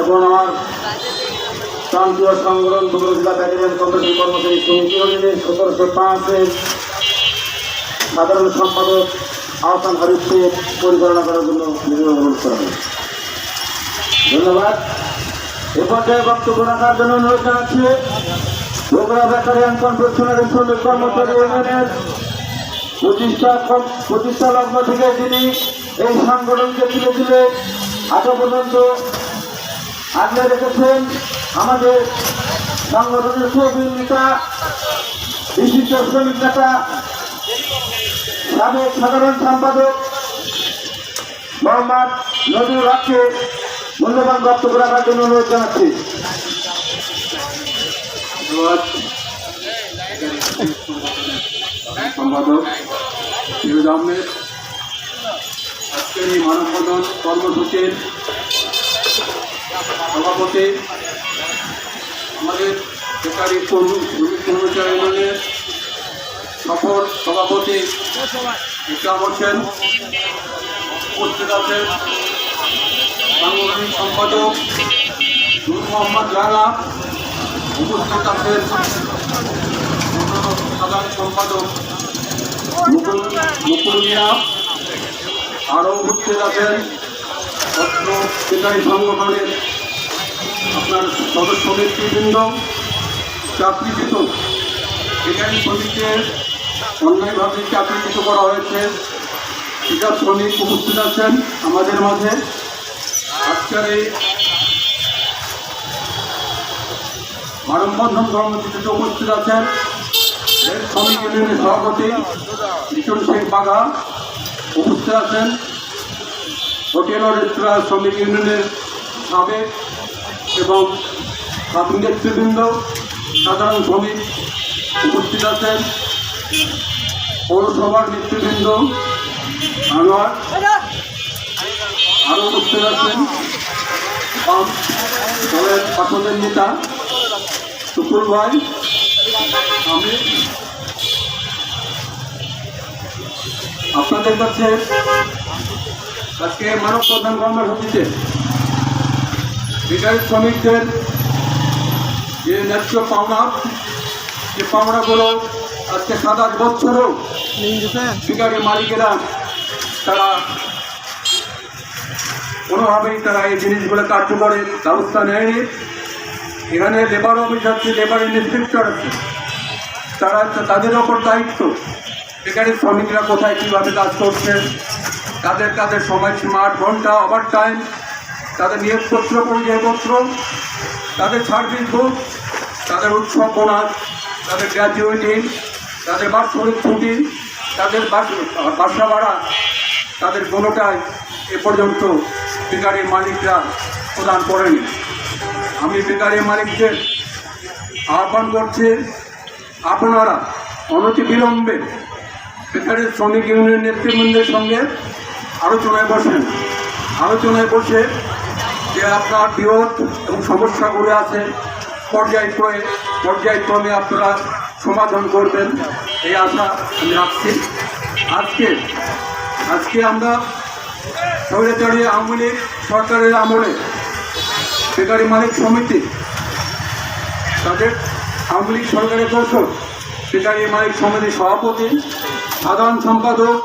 এবং আমার প্রান্তীয় সংগঠন দুপুর জেলা ব্যাটালিয়ন কমিটির কর্মচারী সমিতি ইউনিয়নের সতেরোশো পাঁচের সাধারণ সম্পাদক আহসান হারিফকে পরিচালনা করার জন্য নিজেকে অনুরোধ করা হয় ধন্যবাদ। এ পর্যায়ে বক্তব্য রাখার জন্য অনুরোধ জানাচ্ছি, বগুড়া ব্যাটালিয়ন কনফেকশনারি শ্রমিক কর্মচারী ইউনিয়নের প্রতিষ্ঠা প্রতিষ্ঠা লগ্ন থেকে যিনি এই সংগঠনকে তুলে তুলে আজও পর্যন্ত আগলে রেখেছেন আমাদের সংগঠনের প্রবীণ নেতা, বিশিষ্ট শ্রমিক নেতা, সাবেক সাধারণ সম্পাদক মোহাম্মদ নজরুল হককে মূল্যবান বক্তব্য রাখার জন্য অনুরোধ জানাচ্ছি। সম্পাদক আজকের এই মানববন্ধন কর্মসূচির সভাপতি, আমাদের বেকারি কর্মী কর্মচারী ইউনিয়নের সফল সভাপতি ইসলাম হোসেন উপস্থিত আছেন। সাংগঠনিক সম্পাদক নূর মোহাম্মদ রানা উপস্থিত আছেন। সাধারণ সম্পাদক মুকুল মুকুল মিয়া আরও উপস্থিত আছেন। বেকারি সংগঠনের আপনার সদস্য নেতৃবৃন্দ চাকরিচ্যুত বেকারি শ্রমিকদের অন্যায়ভাবে চাকরিচ্যুত করা হয়েছে। শিকার শ্রমিক উপস্থিত আছেন আমাদের মাঝে। আজকের এই মানববন্ধন কর্মসূচিতে উপস্থিত আছেন শ্রমিক ইউনিয়নের সভাপতি লিটন শেখ বাঘা উপস্থিত আছেন। হোটেল ও রেস্তোরাঁ শ্রমিক ইউনিয়নের সাবেক এবং নেতৃবৃন্দ, সাধারণ শ্রমিক উপস্থিত আছেন। পৌরসভার নেতৃবৃন্দ, আনোয়ার আরও উপস্থিত আছেন। দলের পছন্দের নেতা টুকুর ভাই, আমি আপনাদের কাছে আজকে মানব প্রধান কর্মসূচিতে বেকারি শ্রমিকদের যে ন্যায্য পাওনা যে পাওনাগুলো আজকে সাত আট বছরও বেকারি মালিকেরা তারা কোনোভাবেই তারা এই জিনিসগুলো কার্যকরের ব্যবস্থা নেয়নি। এখানে লেবার অফিস আছে লেবার ইন্সপেক্টর আছে। তারা তাদের ওপর দায়িত্ব। বেকারি শ্রমিকরা কোথায় কীভাবে কাজ করছে তাদের তাদের সময় সীমা আট ঘণ্টা ওভার টাইম তাদের নিয়োগপত্র, পরিচয়পত্র, তাদের সার্ভিস বুক তাদের উৎসব বোনাস, তাদের গ্র্যাজুয়েটিং তাদের বাৎসরিক ছুটি, তাদের বাস- ভাড়া, তাদের কোনোটাই এ পর্যন্ত বেকারির মালিকরা প্রদান করেনি। আমি বেকারি মালিকদের আহ্বান করছি, আপনারা অনতি বিলম্বে বেকারি শ্রমিক ইউনিয়ন নেতৃবৃন্দের সঙ্গে আলোচনায় বসেন। আলোচনায় বসে যে আপনার বিরোধ এবং সমস্যাগুলো আছে পর্যায়ক্রমে পর্যায়ক্রমে আপনারা সমাধান করবেন, এই আশা আমি রাখছি। আজকে আজকে আমরা স্বৈরাচারী আওয়ামী লীগ সরকারের আমলে বেকারি মালিক সমিতি, তাদের আওয়ামী লীগ সরকারের দর্শক বেকারি মালিক সমিতির সভাপতি, সাধারণ সম্পাদক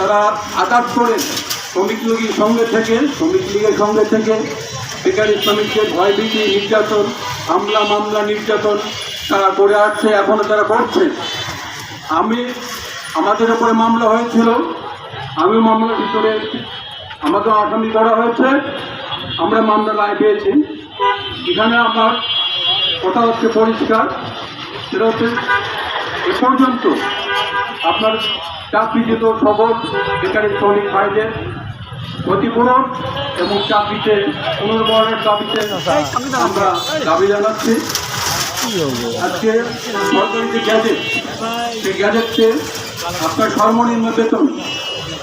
তারা আঘাত করে শ্রমিক লীগের সঙ্গে থেকে, শ্রমিক লীগের সঙ্গে থেকে। বেকারি শ্রমিকদের ভয়ভীতি, নির্যাতন, হামলা, মামলা, নির্যাতন তারা করে আসছে এখনও তারা করছে। আমি, আমাদের উপরে মামলা হয়েছিল। আমি মামলার ভিতরে আমাকে আসামি করা হয়েছে। আমরা মামলা রায় পেয়েছি। এখানে আমার কথা হচ্ছে পরিষ্কার। সেটা হচ্ছে, এ পর্যন্ত আপনার চাকরিচ্যুত সবল বেকারি শ্রমিক ভাইদের ক্ষতিপূরণ এবং চাকরিতে পুনর্বহনের দাবিতে আমরা দাবি জানাচ্ছি। আজকে সরকারি যে গ্যাজেট, সেই গ্যাজেটকে আপনার সর্বনিম্ন বেতন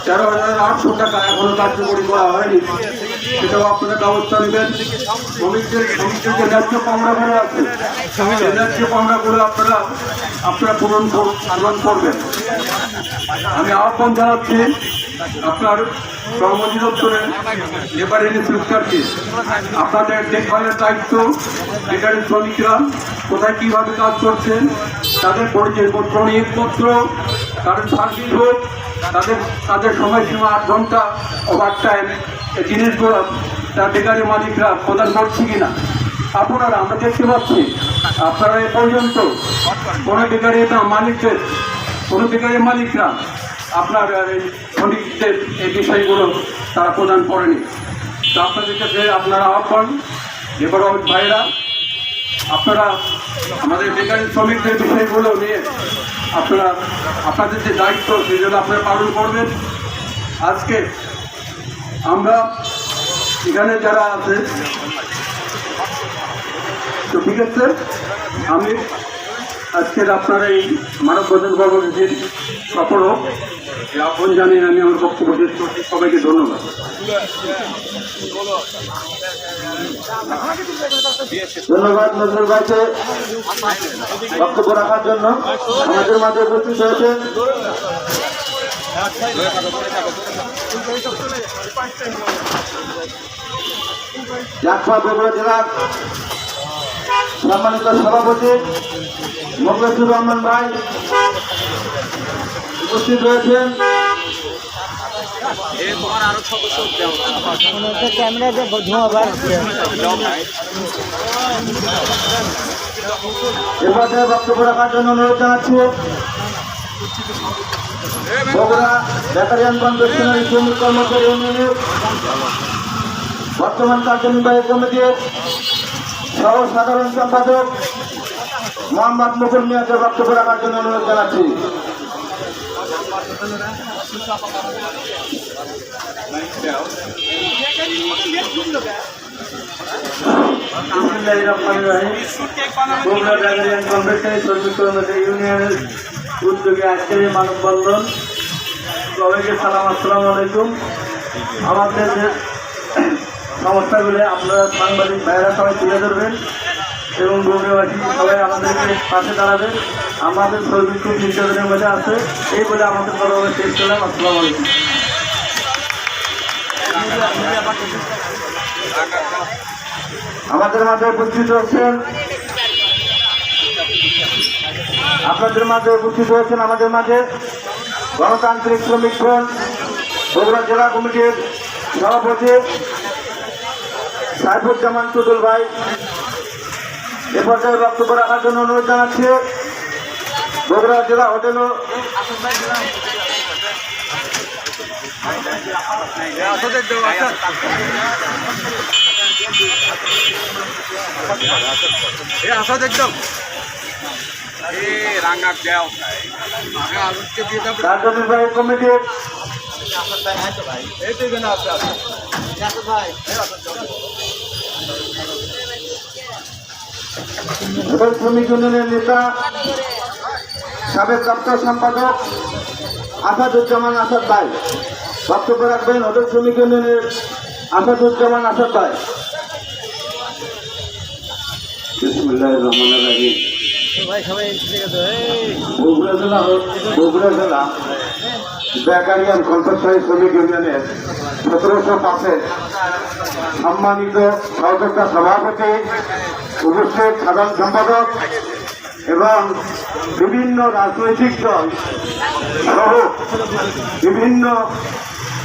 তেরো হাজার আটশো টাকা এখনও কার্যকরী করা হয়নি। সেটাও আপনারা ব্যবস্থা নেবেন। শ্রমিকদের শ্রমিকদের যে ন্যায্য পাওনাগুলো আছে, সেই ন্যায্য পাওনাগুলো আপনারা আপনারা পূরণ কর- পূরণ করবেন। আমি আহ্বান জানাচ্ছি আপনার শ্রম অধিদপ্তরের লেবার ইন্সপেক্টরকে। আপনাদের দেখভালের দায়িত্ব বেকারি শ্রমিকরা, কোথায় কীভাবে কাজ করছেন, তাদের পরিচয়পত্র নিয়োগপত্র, তাদের সার্ভিস হোক তাদের তাদের সময়সীমা আট ঘণ্টা ওভার টাইম। এই জিনিসগুলো তার বেকারি মালিকরা প্রদান করছে কিনা? আপনারা, আমরা দেখতে পাচ্ছি, আপনারা এ পর্যন্ত কোনো বেকারি মালিকদের, কোনো বেকারি মালিকরা আপনার শ্রমিকদের এই বিষয়গুলো তারা প্রদান করেনি। তো আপনাদের কাছে আপনারা আহ্বান এবার ভাইরা, আপনারা আমাদের বেকারি শ্রমিকদের বিষয়গুলো নিয়ে আপনারা, আপনাদের যে দায়িত্ব, সেই জন্য আপনারা পালন করবেন। আজকে আমরা এখানে যারা আছে, তো ঠিক আছে আমি আজকের আপনার এই মানব বন্ধন কর্মসূচির সফল হোক আহ্বান জানিয়ে আমি আমার বক্তব্য শেষ করছি। সবাইকে ধন্যবাদ। ধন্যবাদ নজরুল ভাইকে বক্তব্য রাখার জন্য। আমাদের মাঝে উপস্থিত হয়েছে জাকপা বগুড়া জেলার সম্মানিত সভাপতি মোকলেসুর রহমান ভাই উপস্থিত রয়েছেন। বক্তব্য রাখার জন্য অনুরোধ জানাচ্ছি। বর্তমান কার্যনির্বাহী কমিটির সহ সাধারণ সম্পাদক মোহাম্মদ মুকুল মিয়াকে বক্তব্য রাখার জন্য অনুরোধ জানাচ্ছি। ইউনিয়নের উদ্যোগে আজকের মানববন্ধন সবাইকে সালাম আসসালামু আলাইকুম আমাদের সমস্যাগুলি আপনারা সাংবাদিক ভাইরা সবাই তুলে ধরবেন এবং বগুড়াবাসী সবাই আমাদেরকে পাশে দাঁড়াবেন আমাদের শ্রমিক খুব মধ্যে আছে। এই বলে আমাদের বড় শেষ করলাম। আসসালামু আলাইকুম। আমাদের মাঝে উপস্থিত হচ্ছেন আপনাদের মাঝে উপস্থিত হয়েছেন আমাদের মাঝে গণতান্ত্রিক শ্রমিক ফ্রন্ট বগুড়া জেলা কমিটির সভাপতি সাইফুজ্জামান টুটুল ভাই এ পর্যায়ে বক্তব্য রাখার জন্য অনুরোধ জানাচ্ছি। বগুড়া জেলা হোটেল ও কার্যনির্বাহী কমিটির হোটেল শ্রমিক ইউনিয়নের নেতা, সাবেক দপ্তর সম্পাদক আসাদুজ্জামান আসাদ ভাই। বক্তব্য রাখবেন হোটেল শ্রমিক ইউনিয়নের আসাদুজ্জামান আসাদ ভাই। বগুড়া জেলা বগুড়া জেলা। বেকারিয়ান কনফেকশনারি শ্রমিক ইউনিয়নের সতেরোশো পাঁচে সম্মানিত সহযোগিতা সভাপতি, উপস্থিত সাধারণ সম্পাদক এবং বিভিন্ন রাজনৈতিক দল সহ বিভিন্ন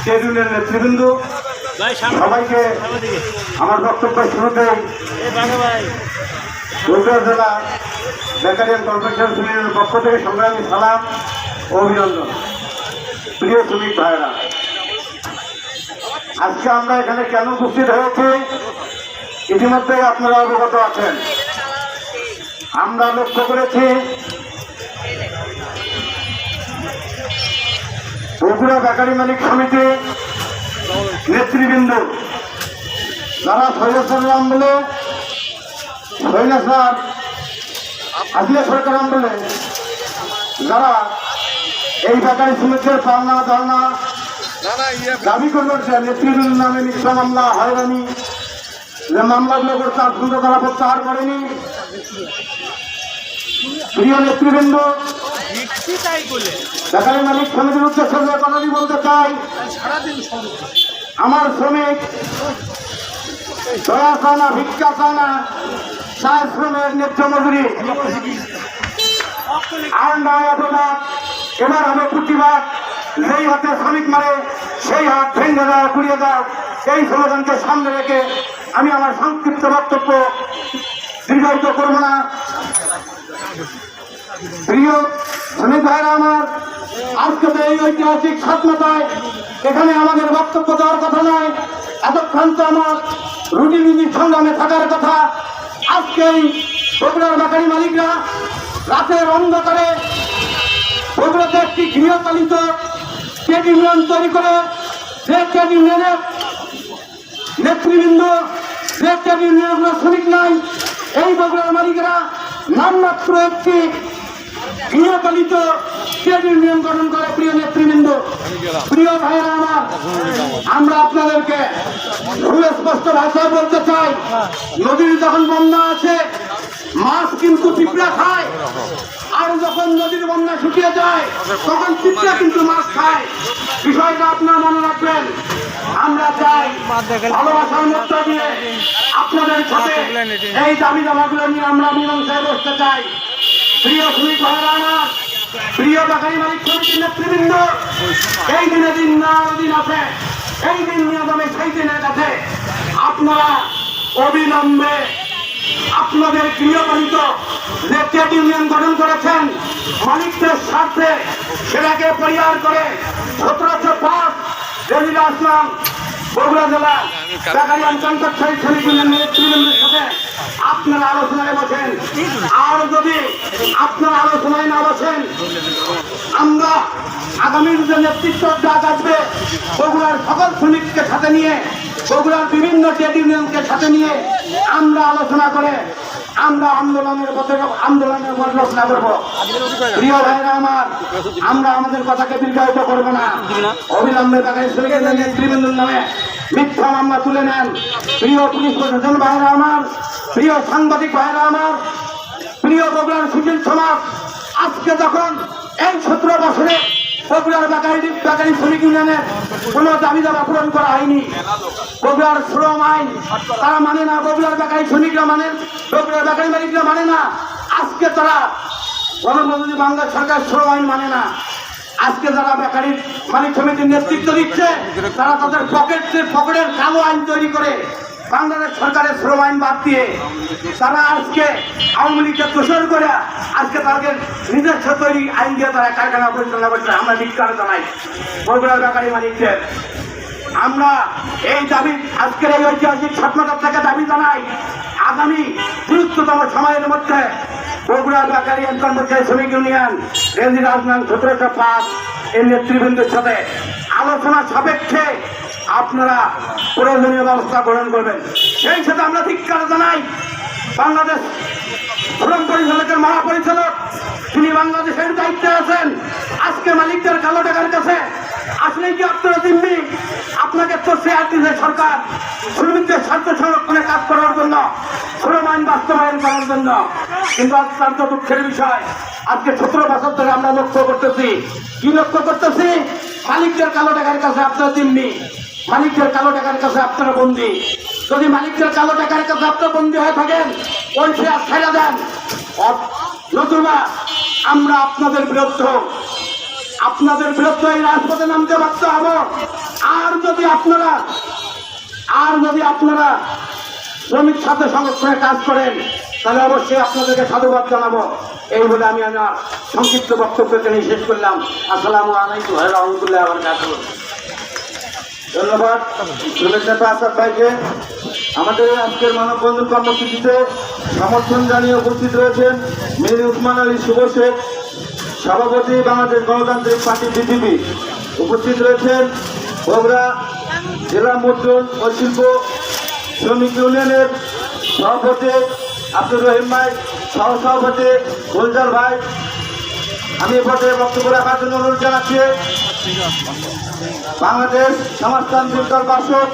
ট্রেড ইউনিয়ন নেতৃবৃন্দ। সবাইকে আমার বক্তব্য শুরুতেই এই বাঘা ভাই বগুড়া জেলা বেকারিয়ান কনফেকশন ইউনিয়নের পক্ষ থেকে সংগ্রামী সালাম অভিনন্দন। প্রিয় শ্রমিক ভাইরা আজকে আমরা এখানে কেন উপস্থিত হয়েছি? ইতিমধ্যে আপনারা অবগত আছেন। আমরা লক্ষ্য করেছি, বগুড়া বেকারি মালিক সমিতি নেতৃবৃন্দ যারা সৈয়দ আমলে স্যার আসলে সরকার আমলে যারা এই বেকারি শ্রমিকদের পাওনা দাওনা দাবি করবেন যে নেতৃবৃন্দ নামে মিথ্যা মামলা হয়রানি। যে মামলাগুলো করছে আজপর্যন্ত তারা প্রত্যাহার করেনি প্রিয় নেতৃবৃন্দ বেকারি মালিক সমিতির উদ্দেশ্যে যে কথাটি বলতে চাই আমার শ্রমিক দয়া চায় না ভিক্ষা চায় না চায় শ্রমের ন্যায্য মজুরি। আর নয় অপবাদ এবার হবে প্রতিবাদ যেই হাতে শ্রমিক মারে, সেই হাত ভেঙে দাও, কুড়িয়ে দাও, এই স্লোগানকে সামনে রেখে আমি আমার সংক্ষিপ্ত বক্তব্য দীর্ঘায়িত করব না। প্রিয় শ্রমিক ভাইরা আমার, আজকে তো এই ঐতিহাসিক স্বাধীনতায় এখানে আমাদের বক্তব্য দেওয়ার কথা নয়, এতক্ষণ তো আমার রুটি রুটি সংগ্রামে থাকার কথা। আজকে বগুড়ার বাকারি মালিকরা রাতের অন্ধকারে বগুড়াতে একটি গৃহপালিত ট্রেড ইউনিয়ন তৈরি করে যে ট্রেড ইউনিয়নের নেতৃবৃন্দ যে ট্রেড ইউনিয়নের কোনো শ্রমিক নাই এই বগুড়ার মালিকেরা নামমাত্র একটি গৃহপালিত ট্রেড ইউনিয়ন গঠন করে, প্রিয় নেতৃবৃন্দ। প্রিয় ভাইয়েরা আমার, আমরা আপনাদেরকে সুস্পষ্ট ভাষায় বলতে চাই, নদীর যখন বন্যা আছে মাছ কিন্তু পিঁপড়া খায়। আর যখন নদীর বন্যা শুকিয়ে যায়, তখন পিঁপড়া কিন্তু মাছ খায়। বিষয়টা আপনার মনে রাখবেন। আমরা চাই ভালোবাসার মধ্যে দিয়ে আপনাদের সাথে এই দাবি দাবাগুলো নিয়ে আমরা মীমাংসায় বসতে চাই। প্রিয় শ্রমিক ভাইরা প্রিয় বাগানি মালিক সমিতির নেতৃবৃন্দ, এই দিনে দিন না দিন আছে, এই দিন নিয়মে সেই দিনের কাছে আপনারা অবিলম্বে আপনাদের গৃহপালিত সেটাকে পরিহার করে? সতেরোশো পাঁচ রেজিরা আসলাম বগুড়া জেলা। আপনারা আলোচনায় আর যদি আপনারা আলোচনায় না আমরা আগামীর আসবে বগুড়ার সকল শ্রমিককে সাথে নিয়ে, বগুড়ার বিভিন্ন ট্রেড ইউনিয়নকে সাথে নিয়ে আমরা আলোচনা করে আমরা আন্দোলনের পথে আন্দোলনের পরিচালনা করব প্রিয় ভাইরা আমার, আমরা আমাদের কথাকে দীর্ঘায়িত করব না। অবিলম্বে তাকে নেতৃবৃন্দর নামে মিথ্যা মামলা তুলে নেন। প্রিয় পুলিশ প্রশাসন ভাইরা আমার, প্রিয় সাংবাদিক ভাইরা আমার, প্রিয় বগুড়ার সুশীল সমাজ, আজকে যখন এই সতেরো বছরে বগুড়ার বেকারি বেকারি শ্রমিক ইউনিয়নের কোনো দাবি দাবা পূরণ করা হয়নি। বগুড়ার শ্রম আইন, তারা মানে না, বগুড়ার বেকারি শ্রমিকরা মানে বগুড়ার বেকারি মালিকরা মানে না। আজকে তারা গণপ্রজাতন্ত্রী বাংলা সরকার শ্রম আইন মানে না। আজকে যারা বেকারির মালিক সমিতির নেতৃত্ব দিচ্ছে, তারা তাদের পকেটের পকেটের কালো আইন তৈরি করে বাংলাদেশ সরকারের শ্রম আইন বাদ দিয়ে তারা আজকে আওয়ামী লীগকে তোষণ করে আজকে তাদের নিজস্ব তৈরি আইন দিয়ে তারা কারখানা পরিচালনা করছে। আমরা ধিক্কার জানাই বগুড়ার ব্যাপারী মালিকদের। আমরা এই দাবি, আজকের এই ঐতিহাসিক স্বপ্নটার থেকে দাবি জানাই। আগামী দ্রুততম সময়ের মধ্যে বগুড়া বেকারি অ্যান্ড কর্মচারী শ্রমিক ইউনিয়ন, রেঞ্জি রাজনাথ সতেরোশো পাঁচ, এর নেতৃবৃন্দের সাথে আলোচনা সাপেক্ষে আপনারা প্রয়োজনীয় ব্যবস্থা গ্রহণ করবেন। সেই সাথে আমরা ধিক্কার জানাই, বাংলাদেশ শ্রম পরিচালকের মহাপরিচালক, তিনি বাংলাদেশের দায়িত্বে আছেন। আজকে মালিকদের কালো টাকার কাছে আসলে কি আপনারা দিননি আপনাকে তো শেয়ার দিয়েছে সরকার। শ্রমিকদের স্বার্থ সংরক্ষণে কাজ করার জন্য শ্রম আইন বাস্তবায়ন করার জন্য। কিন্তু অত্যন্ত দুঃখের বিষয়, আজকে সতেরো বছর ধরে আমরা লক্ষ্য করতেছি। কি লক্ষ্য করতেছি? মালিকদের কালো টাকার কাছে আপনারা দিননি মালিকদের কালো টাকার কাছে আপনারা বন্দি। যদি মালিকদের কালো টাকার কাছে আপনারা বন্দি হয়ে থাকেন, ওই শেয়ার ছেড়ে দেন। নতুবা আমরা আপনাদের বিরুদ্ধে আপনাদের বিরুদ্ধে এই রাজপথে নামতে বাধ্য হব। আর যদি আপনারা, আর যদি আপনারা শ্রমিক সাথে সংরক্ষণে কাজ করেন, তাহলে অবশ্যই আপনাদেরকে সাধুবাদ জানাব। এই বলে আমি আমার সংক্ষিপ্ত বক্তব্যকে নিয়ে শেষ করলাম। আসসালামু আলাইকুম রহমতুল্লাহ আবার ধন্যবাদ। শ্রমিক নেতা আসাদ ভাইকে আমাদের আজকের মানববন্ধন কর্মসূচিতে সমর্থন জানিয়ে উপস্থিত রয়েছেন মীর উসমান আলী শুভ শেখ। সভাপতি বাংলাদেশ গণতান্ত্রিক পার্টি বিজেপি উপস্থিত রয়েছেন বগুড়া জেলা মুদ্রণ ও শিল্প শ্রমিক ইউনিয়নের সভাপতি আব্দুর রহিম ভাই সহ সভাপতি গুলজার ভাই। আমি পর্যায়ে বক্তব্য রাখার জন্য অনুরোধ জানাচ্ছি। বাংলাদেশ সমাজতান্ত্রিক দল বাসক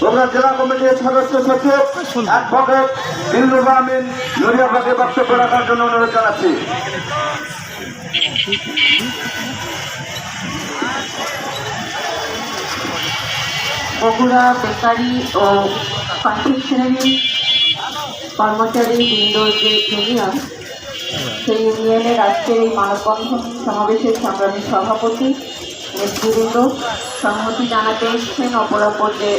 বগুড়া জেলা কমিটির সদস্য সচিব অ্যাডভোকেট দিলরুবা আমিন নড়িয়াবাগে বক্তব্য রাখার জন্য অনুরোধ জানাচ্ছি। বগুড়া, বেকারি ও কনফেকশনারি কর্মচারী বৃন্দ যে ইউনিয়ন, সেই ইউনিয়নের আজকের এই মানববন্ধন সমাবেশের সংগ্রামী সভাপতি, নেতৃবৃন্দ সম্মতি জানাতে এসেছেন অপরাপর যে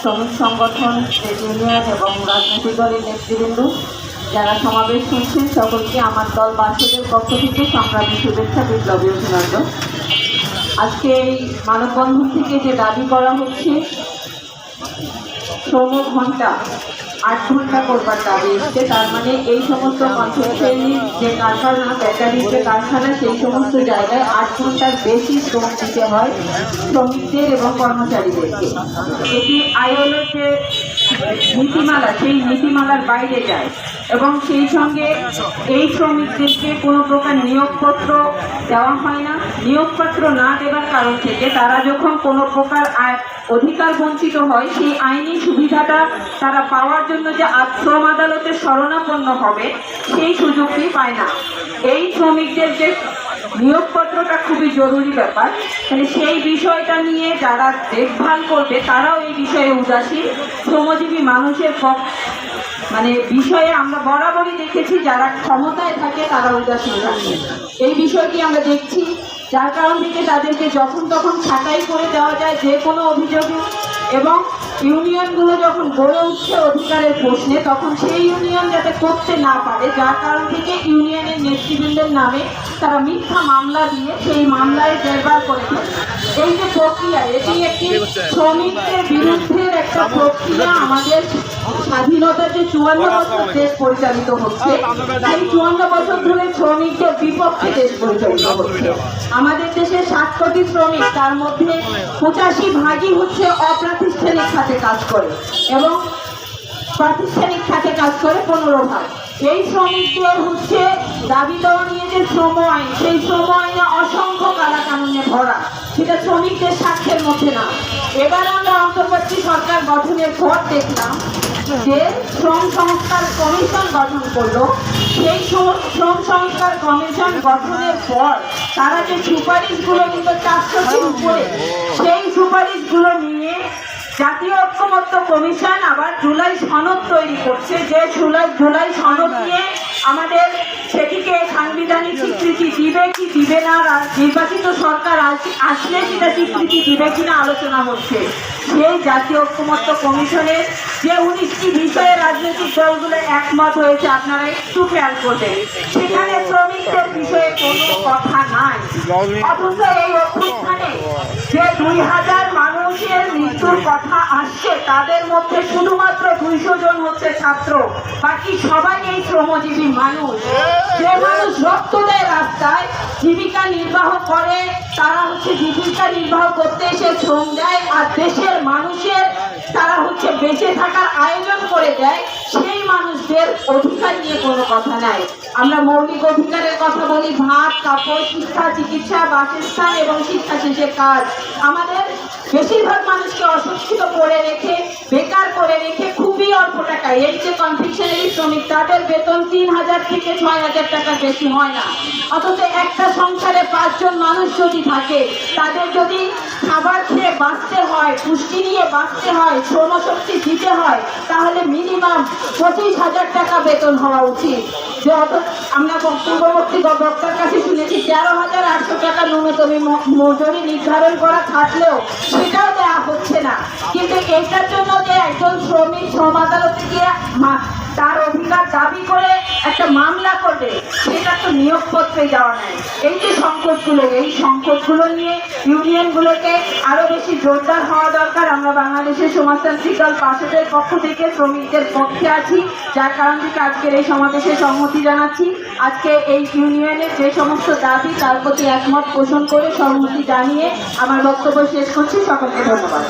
শ্রমিক সংগঠন ট্রেড ইউনিয়ন এবং রাজনৈতিক দলের নেতৃবৃন্দ। যারা সমাবেশ শুনছেন সকলকে আমার দল বাসদের পক্ষ থেকে সংগ্রামী শুভেচ্ছা বিপ্লবী অভিনন্দন। আজকে এই মানববন্ধন থেকে যে দাবি করা হচ্ছে শ্রম ঘণ্টা, আট ঘণ্টা করবার দাবি এসছে। তার মানে এই সমস্ত কনফেকশনারি যে কারখানা বেকারির যে কারখানা, সেই সমস্ত জায়গায় আট ঘণ্টার বেশি শ্রম দিতে হয় শ্রমিকদের এবং কর্মচারীদেরকে। এটি আইএলএর যে নীতিমালা, সেই নীতিমালার বাইরে যায়। এবং সেই সঙ্গে এই শ্রমিকদেরকে কোনো প্রকার নিয়োগপত্র দেওয়া হয় না। নিয়োগপত্র না দেওয়ার কারণ থেকে তারা যখন কোনো প্রকার অধিকার বঞ্চিত হয়, সেই আইনি সুবিধাটা তারা পাওয়ার জন্য যে শ্রম আদালতে শরণাপন্ন হবে, সেই সুযোগটি পায় না। এই শ্রমিকদের যে নিয়োগপত্রটা খুবই জরুরি ব্যাপার। মানে সেই বিষয়টা নিয়ে যারা দেখভাল করবে, তারাও এই বিষয়ে উদাসীন। শ্রমজীবী মানুষের মানে বিষয়ে আমরা বরাবরই দেখেছি, যারা ক্ষমতায় থাকে, তারা উদাসীন থাকে। এই বিষয়টি আমরা দেখছি। যার কারণ থেকে তাদেরকে যখন তখন ছাঁটাই করে দেওয়া যায় যে কোনো অভিযোগে। এবং ইউনিয়নগুলো যখন গড়ে উঠছে অধিকারের প্রশ্নে, তখন সেই ইউনিয়ন যাতে করতে না পারে, যার কারণ থেকে ইউনিয়নের নেতৃবৃন্দের নামে তারা মিথ্যা মামলা দিয়ে সেই মামলায় জেরবার করে থাকে এই যে প্রক্রিয়া, এটি একটি শ্রমিকদের বিরুদ্ধের একটা প্রক্রিয়া। আমাদের স্বাধীনতার যে চুয়ান্ন বছর দেশ পরিচালিত হচ্ছে, সেই চুয়ান্ন বছর ধরে শ্রমিকদের বিপক্ষে দেশ পরিচালিত হচ্ছে। আমাদের দেশে ষাট কোটি শ্রমিক, তার মধ্যে পঁচাশি ভাগই হচ্ছে অপ্রাতিষ্ঠানিক কাজ করে এবং প্রাতিষ্ঠানিক খাতে কাজ করে পনেরো ভাগ। এই শ্রমিকদের হচ্ছে দাবি দেওয়া নিয়ে যে শ্রম আইন, সেই শ্রম আইনে অসংখ্য কালা কানুনে ভরা। সেটা শ্রমিকদের স্বার্থের মধ্যে না। এবার আমরা অন্তর্বর্তী সরকার গঠনের পর দেখলাম যে শ্রম সংস্কার কমিশন গঠন করল। সেই শ্রম সংস্কার কমিশন গঠনের পর তারা যে সুপারিশগুলো নিল চারশোটির উপরে, সেই সুপারিশগুলো নিয়ে জাতীয় ঐক্যমত্য কমিশন আবার জুলাই সনদ তৈরি করছে। যে জুলাই জুলাই সনদ নিয়ে আমাদের সেটিকে সাংবিধানিক স্বীকৃতি দিবে কি দিবে না নির্বাচিত সরকার আস- আসলে সেটা স্বীকৃতি দিবে কিনা আলোচনা হচ্ছে। সেই জাতীয় ঐক্যমত্য কমিশনের যে উনিশটি বিষয়ে রাজনৈতিক দলগুলো একমত হয়েছে আপনারা একটু খেয়াল করবেন। সেখানে বিষয়ে কোনো কথা নাই। অথচ এই অভ্যুত্থানে যে দুই হাজার মানুষের মৃত্যুর কথা আসছে, তাদের মধ্যে শুধুমাত্র দুইশো জন হচ্ছে ছাত্র। বাকি সবাই এই শ্রমজীবী মানুষ। যে মানুষ রক্ত দেয় রাস্তায় জীবিকা নির্বাহ করে, তারা হচ্ছে জীবিকা নির্বাহ করতে এসে শ্রম দেয়, আর দেশের মানুষের তারা হচ্ছে বেঁচে থাকার আয়োজন করে দেয়, সেই মানুষদের অধিকার নিয়ে কোনো কথা নাই। আমরা মৌলিক অধিকারের কথা বলি, ভাত, কাপড়, শিক্ষা, চিকিৎসা, বাসস্থান এবং শিক্ষা শেষে কাজ। আমাদের বেশিরভাগ মানুষকে অশিক্ষিত করে রেখে বেকার করে রেখে খুবই অল্প টাকা। এই যে কনফেকশনারি শ্রমিক, তাদের বেতন তিন হাজার থেকে ছয় হাজার টাকার বেশি হয় না। অথচ একটা সংসারে পাঁচজন মানুষ যদি থাকে, তাদের যদি খাবার খেয়ে বাঁচতে হয়, পুষ্টি নিয়ে বাঁচতে হয়, শ্রমশক্তি দিতে হয়, তাহলে মিনিমাম পঁচিশ হাজার টাকা বেতন হওয়া উচিত। যে অত আমরা পূর্ববর্তী বক্তার কাছে তেরো হাজার আটশো টাকা ন্যূনতম মজুরি নির্ধারণ করা থাকলেও সেটাও দেওয়া হচ্ছে না। কিন্তু এটার জন্য যে একজন শ্রমিক শ্রম আদালতে গিয়ে তার অধিকার দাবি করে একটা মামলা করবে, সেটা তো নিয়োগপত্রে যাওয়া নাই। এই যে সংকটগুলো, এই সংকটগুলো নিয়ে ইউনিয়নগুলোকে আরও বেশি জোরদার হওয়া দরকার। আমরা বাংলাদেশের সমাজতান্ত্রিক দল পাশেদের পক্ষ থেকে, শ্রমিকদের পক্ষে আছি, যার কারণ থেকে আজকের এই সমাবেশে সম্মতি জানাচ্ছি। আজকে এই ইউনিয়নের যে সমস্ত দাবি, তার প্রতি একমত পোষণ করে সম্মতি জানিয়ে আমার বক্তব্য শেষ করছি। সকলকে ধন্যবাদ।